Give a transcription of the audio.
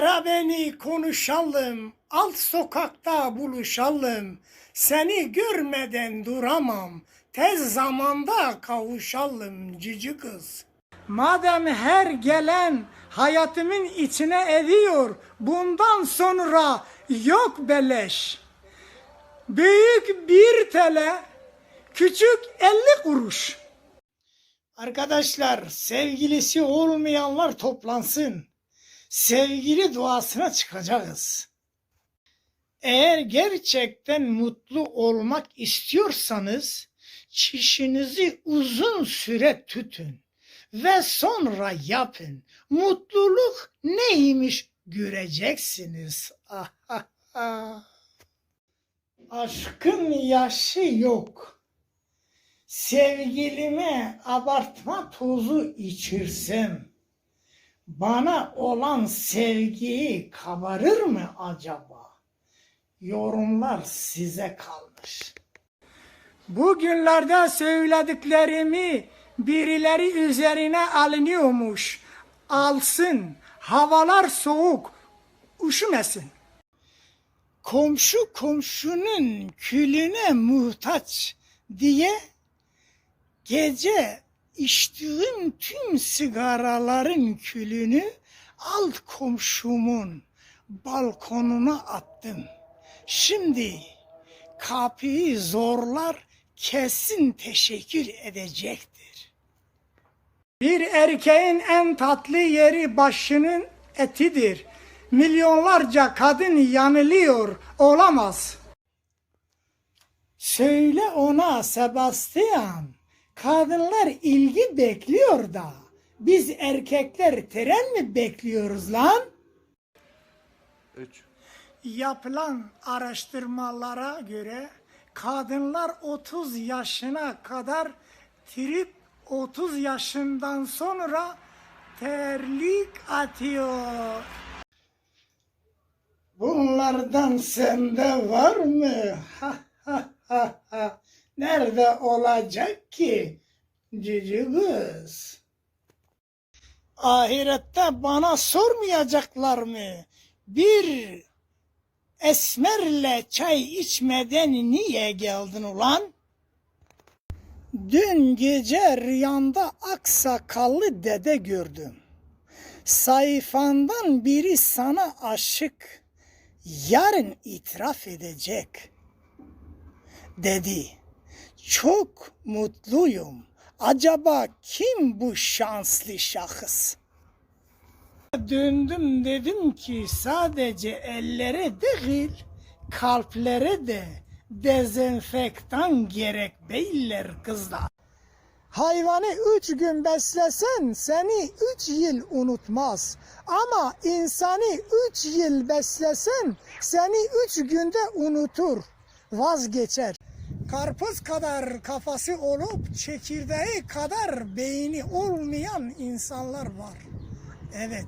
Ara beni konuşalım, alt sokakta buluşalım. Seni görmeden duramam, tez zamanda kavuşalım cici kız. Madem her gelen hayatımın içine ediyor, bundan sonra yok beleş. Büyük bir tele, küçük elli kuruş. Arkadaşlar sevgilisi olmayanlar toplansın. Sevgili duasına çıkacağız. Eğer gerçekten mutlu olmak istiyorsanız çişinizi uzun süre tutun ve sonra yapın. Mutluluk neymiş göreceksiniz. Aşkın yaşı yok. Sevgilime abartma tozu içirsem bana olan sevgiyi kabarır mı acaba? Yorumlar size kalmış. Bugünlerde söylediklerimi birileri üzerine alınıyormuş. Alsın, havalar soğuk, üşümesin. Komşu komşunun külüne muhtaç diye gece içtiğim tüm sigaraların külünü alt komşumun balkonuna attım. Şimdi kapıyı zorlar kesin teşekkür edecektir. Bir erkeğin en tatlı yeri başının etidir. Milyonlarca kadın yanılıyor, olamaz. Söyle ona Sebastian, kadınlar ilgi bekliyor da biz erkekler tren mi bekliyoruz lan? 3. Yapılan araştırmalara göre kadınlar 30 yaşına kadar trip 30 yaşından sonra terlik atıyor. Bunlardan sende var mı? Ha, ha, ha, ha. Nerede olacak ki cici kız? Ahirette bana sormayacaklar mı? Bir esmerle çay içmeden niye geldin ulan? Dün gece rüyamda aksakallı dede gördüm. Sayfandan biri sana aşık, yarın itiraf edecek. Dedi, çok mutluyum. Acaba kim bu şanslı şahıs? Döndüm dedim ki sadece ellere değil kalplere de dezenfektan gerek beyler kızlar. Hayvanı üç gün beslesen seni üç yıl unutmaz. Ama insanı üç yıl beslesen seni üç günde unutur, vazgeçer. Karpuz kadar kafası olup çekirdeği kadar beyni olmayan insanlar var. Evet.